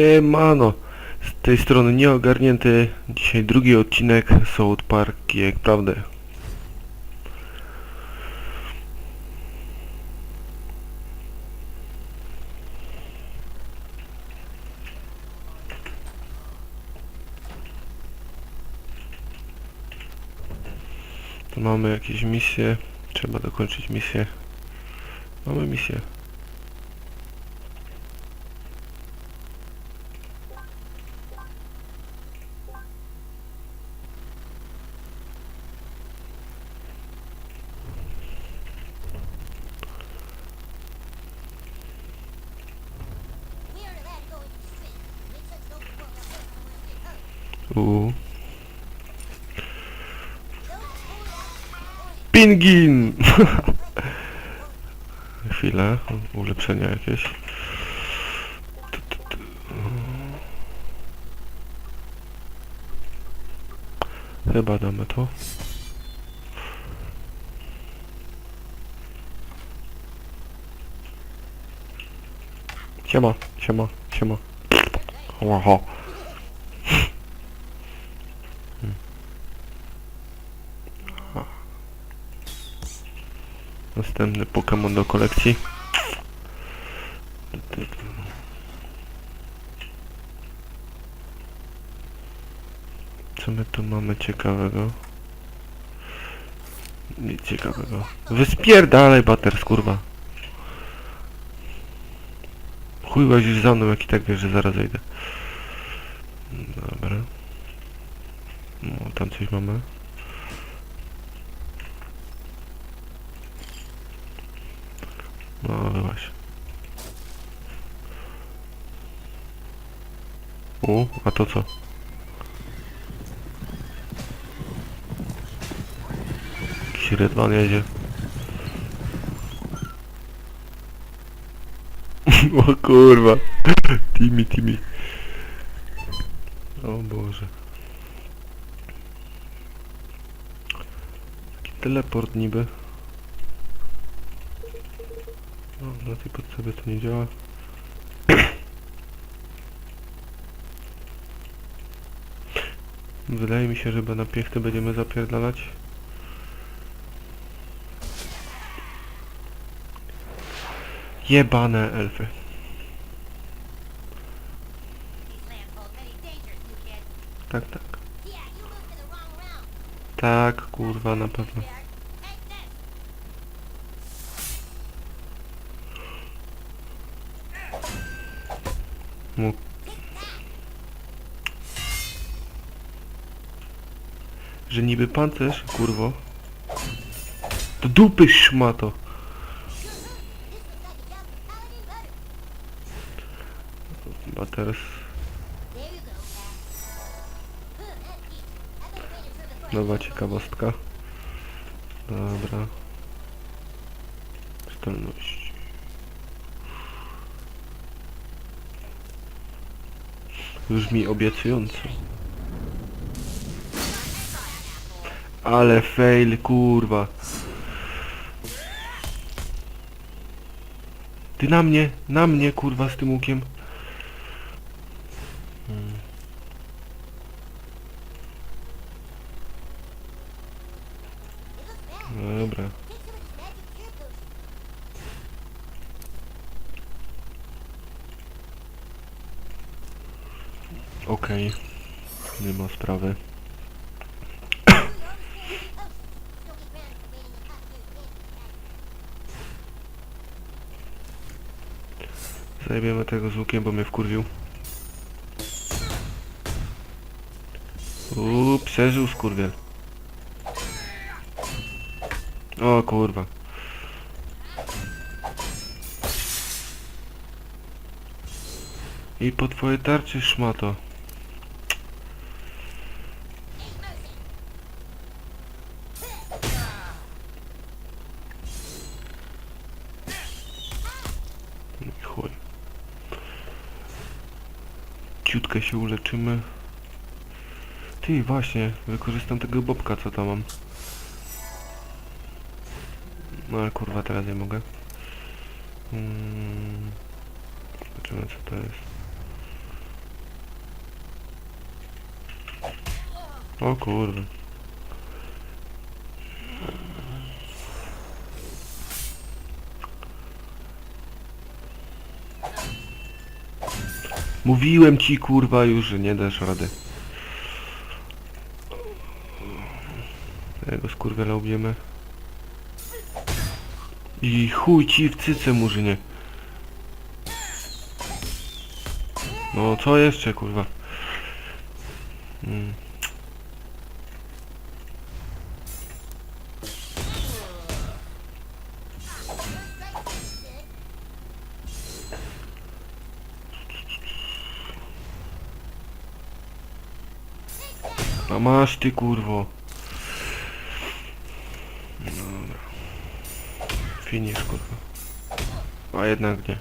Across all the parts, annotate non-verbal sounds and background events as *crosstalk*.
Siemano! Z tej strony nieogarnięty. Dzisiaj drugi odcinek South Park jak prawdę. Tu mamy jakieś misje. Trzeba dokończyć misję. Mamy misję. Uuu. Pingin! *laughs* Chwilę, ulepszenia jakieś. Chyba damy to. Siema, siema, siema. Oho. Następny Pokémon do kolekcji. Co my tu mamy ciekawego? Nic ciekawego. Wyspierdalaj bater, kurwa. Chuj łazisz za mną, jak i tak wiesz, że zaraz zejdę. Dobra. No, tam coś mamy. No, byłaś. U, a to co? Jakiś rydwan jedzie. *laughs* o kurwa. Timmy, Timmy. O Boże. Taki teleport niby. No, na tej podstawie to nie działa. Wydaje mi się, że na piechtę będziemy zapierdalać. Jebane elfy. Tak, tak. Tak, kurwa, na pewno. Mu... Że niby pancerz, kurwo. Do dupy szmato. Chyba teraz... Nowa ciekawostka. Dobra. Zdolność. Brzmi obiecująco. Ale fail, kurwa. Ty na mnie, na mnie, kurwa, z tym łukiem. Hmm. Dobra. Okej. Nie ma sprawy. Zajebiemy tego z łukiem, bo mnie wkurwił. Uuu, przeżył skurwiel. O kurwa. I po twoje tarczy szmato. się uleczymy. Ty, właśnie, wykorzystam tego bobka, co tam mam. No ale kurwa, teraz nie mogę. Hmm. Zobaczymy, co to jest. O kurwa. Mówiłem ci kurwa już, że nie dasz rady. Tego skurwiela ubijemy. I chuj ci w cyce murzynie. No co jeszcze kurwa? Mm. Masz ty kurwo. Dobra. Finish kurwa. A jednak nie.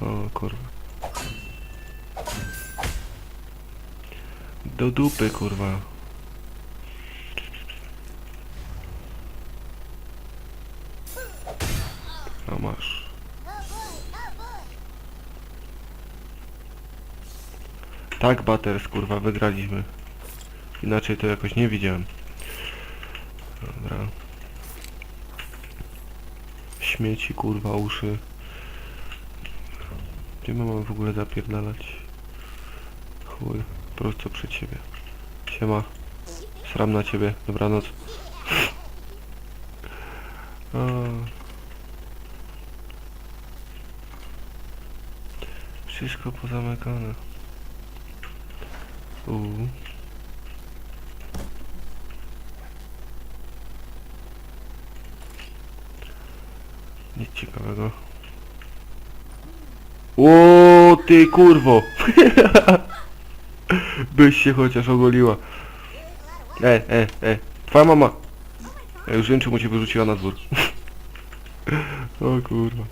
*laughs* o kurwa. Do dupy kurwa. A masz. Tak, Butters, kurwa, wygraliśmy. Inaczej to jakoś nie widziałem. Dobra. Śmieci, kurwa, uszy. Gdzie my mamy w ogóle zapierdalać? Chuj, prosto przed siebie. Siema. Sram na ciebie. Dobranoc. O. Wszystko pozamykane. Uuu. Nic ciekawego. O ty kurwo! *laughs* Byś się chociaż ogoliła. E, e, e. Twoja mama. Ja już wiem czemu cię wyrzuciła na dwór. *laughs* o kurwa.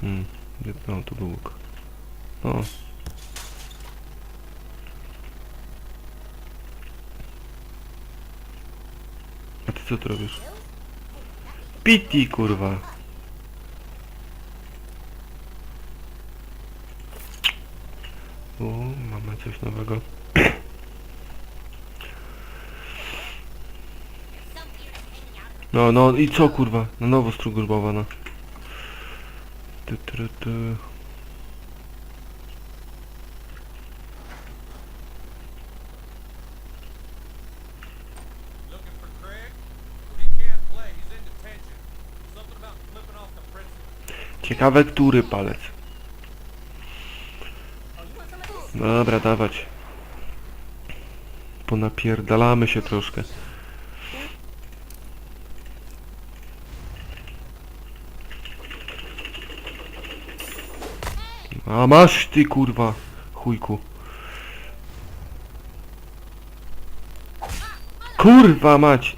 Hmm. No, to był łuk. No. A ty co tu robisz? Piti kurwa. O, mamy coś nowego. No, no i co kurwa? Na nowo strugurbowana. Ty, ty, ty. Looking for Craig? Dobra, dawać. Ponapierdalamy się troszkę. A masz ty kurwa, chujku. Kurwa mać!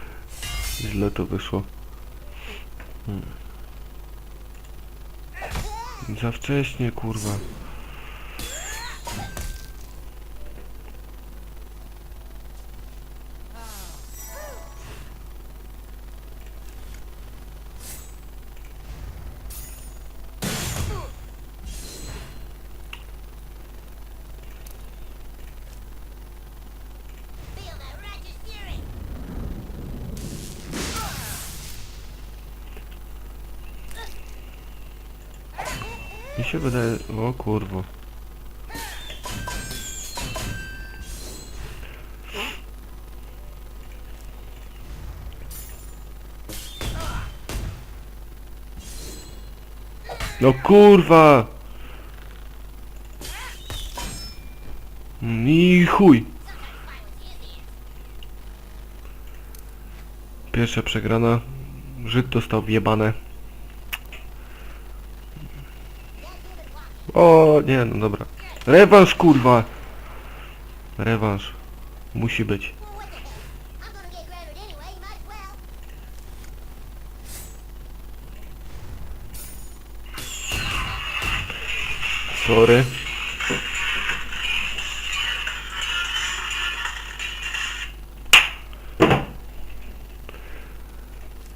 *laughs* Źle to wyszło. Hmm. Za wcześnie, kurwa. Mi się wydaje... O kurwa. No kurwa! I chuj! Pierwsza przegrana. Żyd dostał wjebane. O nie, no dobra. Rewanż kurwa! Rewanż. Musi być. Sorry.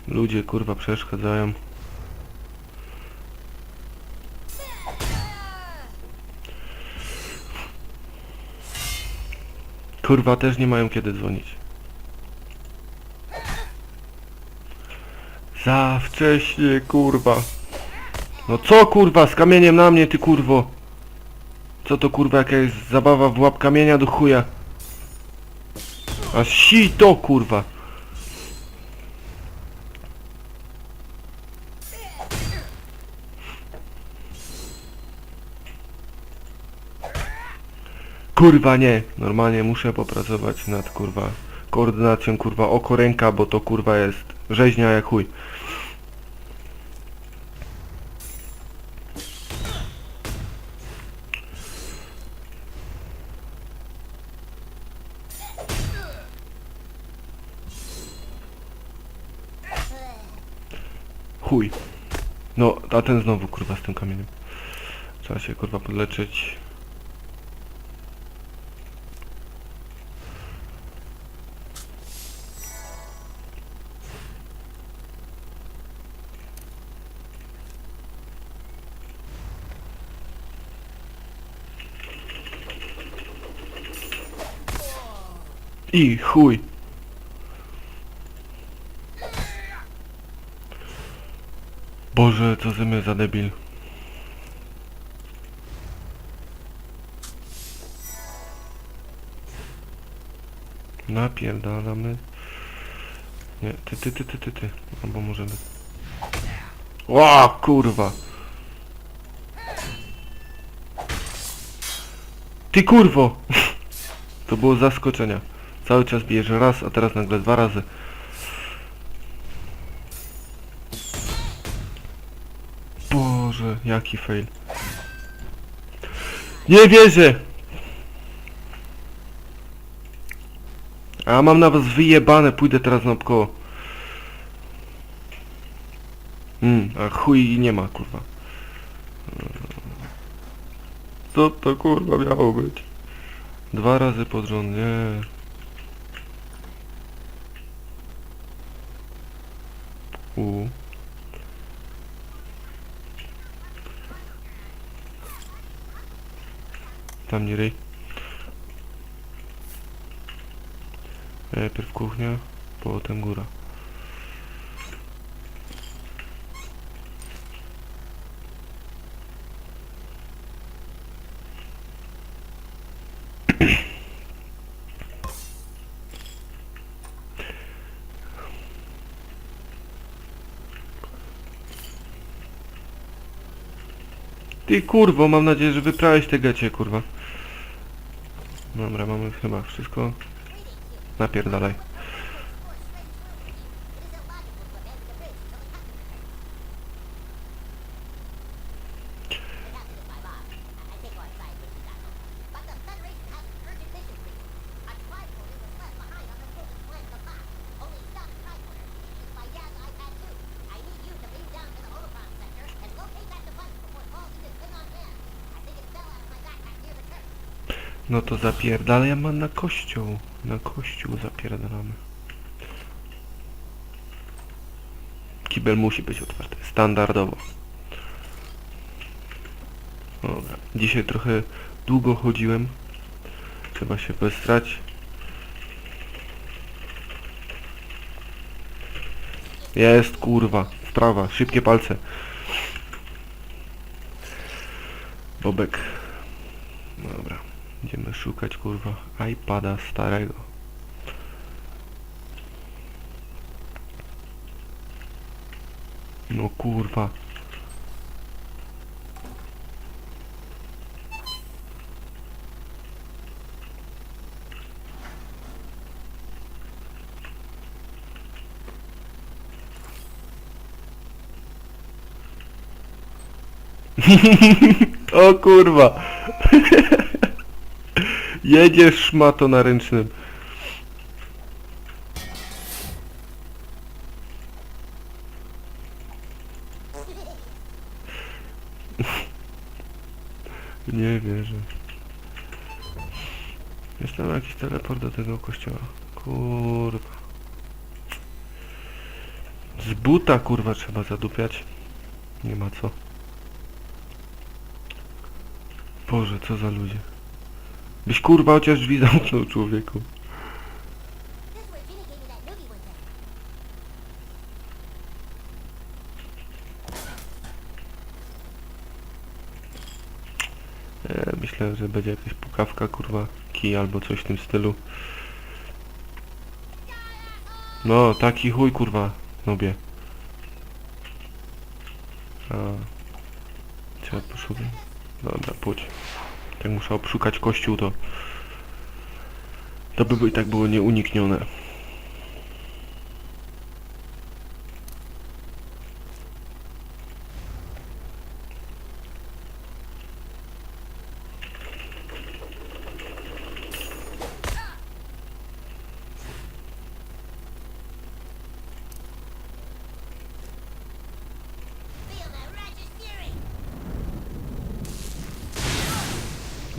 Ludzie kurwa przeszkadzają. Kurwa, też nie mają kiedy dzwonić. Za wcześnie, kurwa. No co kurwa, z kamieniem na mnie, ty kurwo. Co to kurwa, jakaś zabawa w łap kamienia do chuja. A si to kurwa. Kurwa nie, normalnie muszę popracować nad kurwa koordynacją kurwa oko ręka, bo to kurwa jest rzeźnia jak chuj. Chuj. No, a ten znowu kurwa z tym kamieniem. Trzeba się kurwa podleczyć. I chuj. Boże, co mnie za debil. Napierdalamy. Nie, ty, ty, ty, ty, ty, ty. Albo możemy. Ła, kurwa. Ty kurwo! *laughs* To było zaskoczenia. Cały czas bijesz raz, a teraz nagle dwa razy. Boże, jaki fail. Nie wierzę! A mam na was wyjebane, pójdę teraz na koło. Hmm, a chuj nie ma, kurwa. Co to kurwa miało być? Dwa razy pod rząd, nie. U. Tam nie. Najpierw kuchnia, potem góra. Ty kurwo, mam nadzieję, że wyprałeś te gacie, kurwa. Dobra, mamy chyba wszystko. Napierdalaj. No to zapierdalaj, ja mam na kościół. Na kościół zapierdalamy. Kibel musi być otwarty, standardowo. Dobra, dzisiaj trochę długo chodziłem. Trzeba się wystrać. Jest kurwa, sprawa, szybkie palce. Bobek. Dobra. Idziemy szukać kurwa iPada starego. No kurwa. *laughs* o kurwa. *laughs* Jedziesz szmato na ręcznym. Nie wierzę. Jest tam jakiś teleport do tego kościoła. Kurwa. Z buta kurwa trzeba zadupiać. Nie ma co. Boże, co za ludzie. Byś kurwa chociaż drzwi *laughs* zamknął człowieku. E, myślę, że będzie jakaś pukawka, kurwa, kij albo coś w tym stylu. No, taki chuj, kurwa, nobie. A, trzeba poszukać. Dobra, pójdź. Tak muszę obszukać kościół, to... To by i tak było nieuniknione.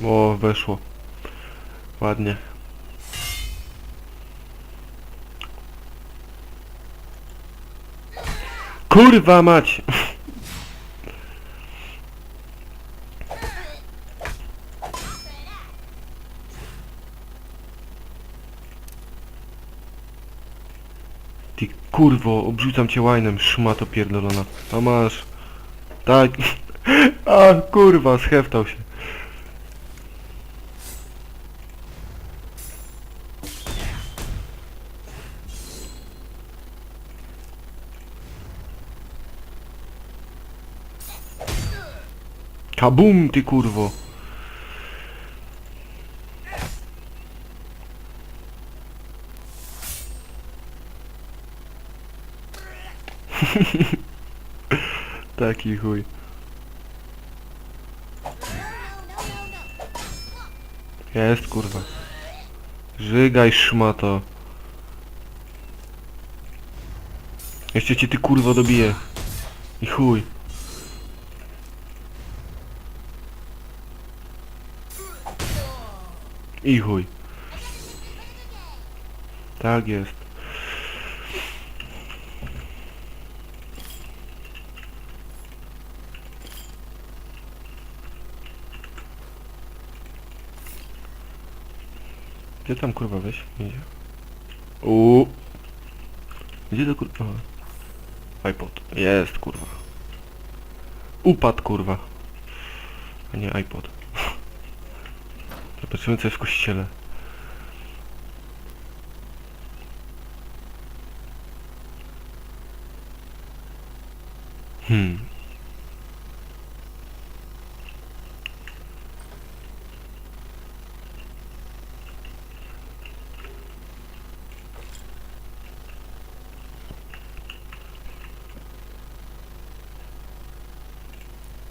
O, weszło. Ładnie. Kurwa mać! Ty kurwo, obrzucam cię łajnem, szmato pierdolona. A masz. Tak. *laughs* A kurwa, scheftał się. Kabum, ty kurwo. *laughs* Taki chuj. Jest kurwa. Żygaj szmato. Jeszcze cię ty kurwo dobiję. I chuj. I chuj. Tak jest. Gdzie tam kurwa weź? Idzie. Uuu. Gdzie to kurwa? Aha. iPod. Jest kurwa. Upadł kurwa. A nie iPod. Jest w kościele. Hmm.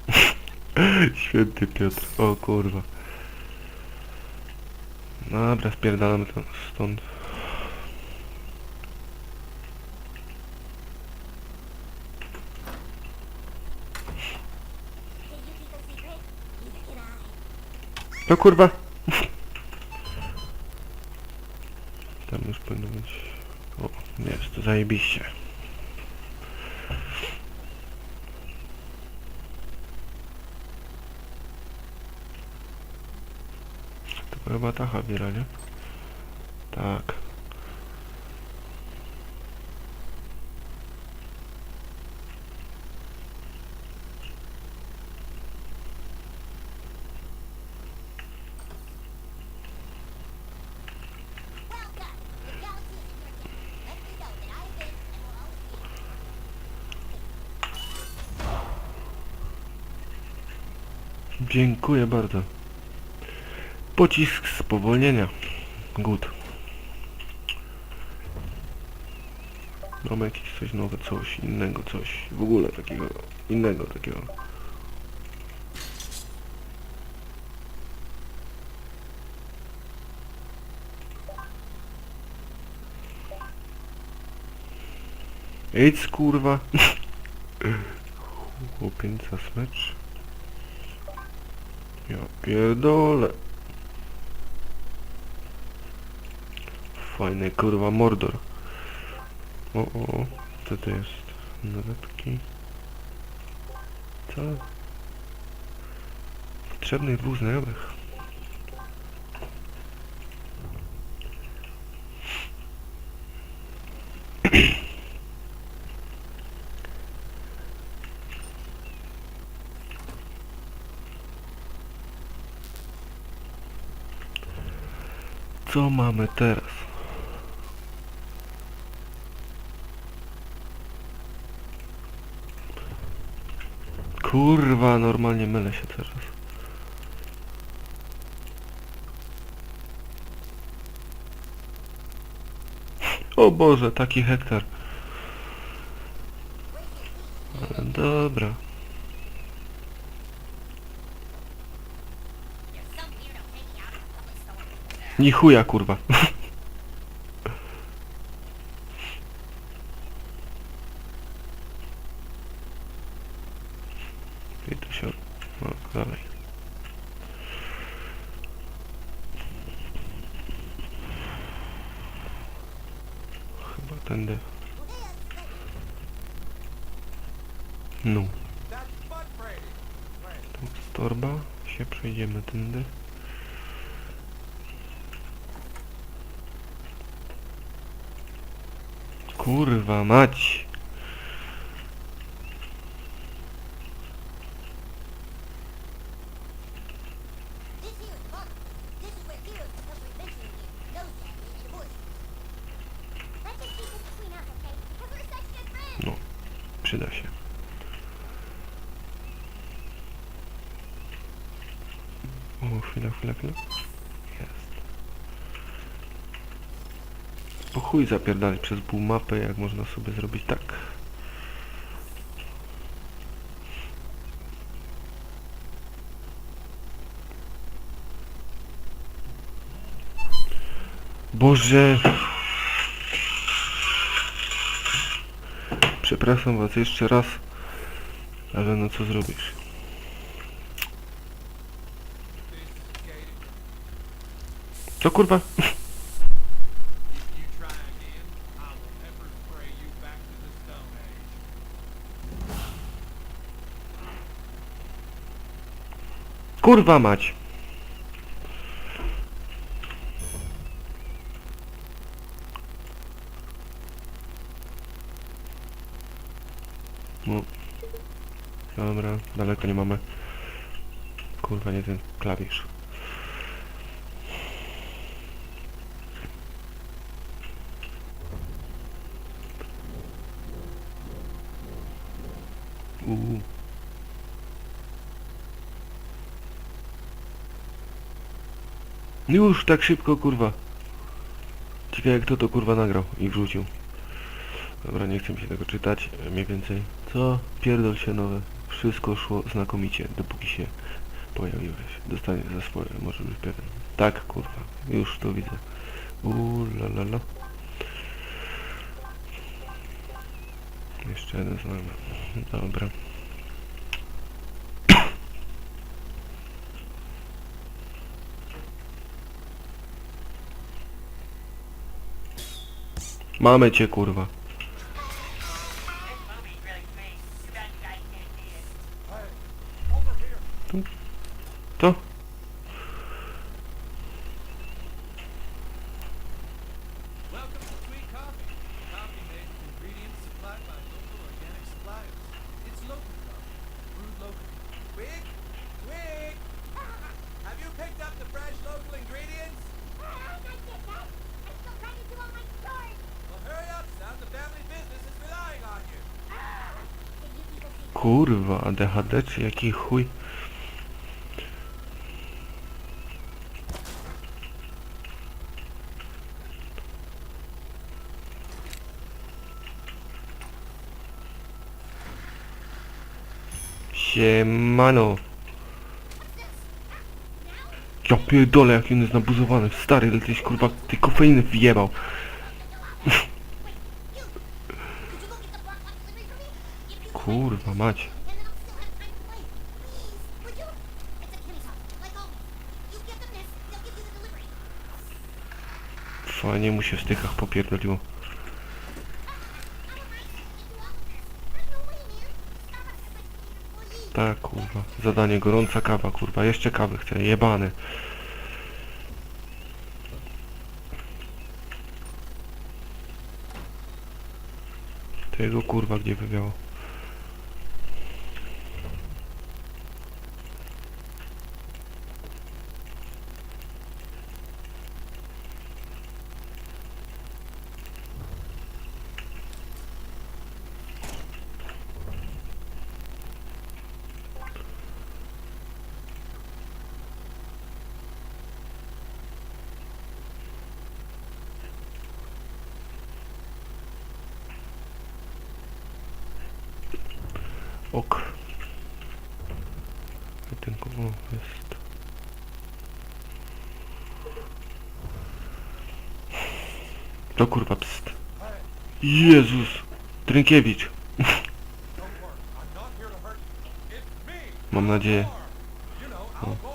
*laughs* Święty Piotr, o kurwa. Dobra, spierdalamy to stąd. No kurwa. Tam już powinno być... O, jest, zajebiście. And will always be. Dziękuję bardzo. Pocisk spowolnienia. Good. Mamy jakieś coś nowe, coś innego, coś w ogóle takiego innego takiego. Idź kurwa. *laughs* Chłopieńca smycz. Ja pierdolę. fajny, kurwa, Mordor. O, o, co to jest? Notatki. Co? Potrzebnych dwóch znajomych. Co mamy teraz? Kurwa, normalnie mylę się teraz. O Boże, taki hektar. Ale dobra. There's *laughs* some friends. No, przyda się. O, chwila, chwila, chwila. Jest. Po chuj zapierdalać przez pół mapy, jak można sobie zrobić tak. Boże! Przepraszam was jeszcze raz, ale no co zrobisz? Co kurwa? Kurwa mać! No. Dobra, daleko nie mamy. Kurwa, nie ten klawisz. Uuu. Już tak szybko, kurwa. Ciekawe kto to kurwa nagrał i wrzucił. Dobra, nie chcę mi się tego czytać. e, Mniej więcej. Co? Pierdol się nowe. Wszystko szło znakomicie, dopóki się pojawiłeś. Dostaniesz za swoje, może być pewien. Tak, kurwa. Już to widzę. Uuu, la la. Jeszcze jeden znajomy. Dobra. Mamy cię, kurwa. Kurwa, ADHD czy jaki chuj? Siemano. Ja pierdolę, jak on jest nabuzowany. Stary, ale tyś kurwa tej kofeiny wjebał. The delivery. Fajnie mu się w stykach popierdoliło. Tak, kurwa. Zadanie gorąca kawa, kurwa. Jeszcze kawy chcę. Jebany. Tego kurwa gdzie wywiało. kurwa, pst. Jezus. Trynkiewicz. Mam nadzieję. O. No.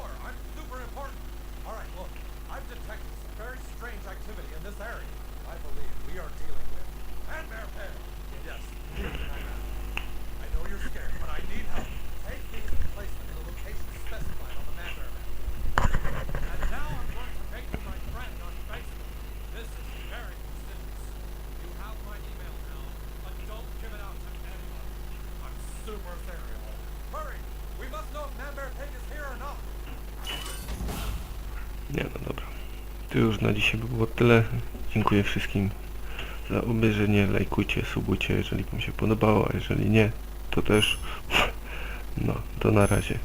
dzisiaj by było tyle. Dziękuję wszystkim za obejrzenie, lajkujcie, subujcie, jeżeli wam się podobało, a jeżeli nie, to też no, to na razie.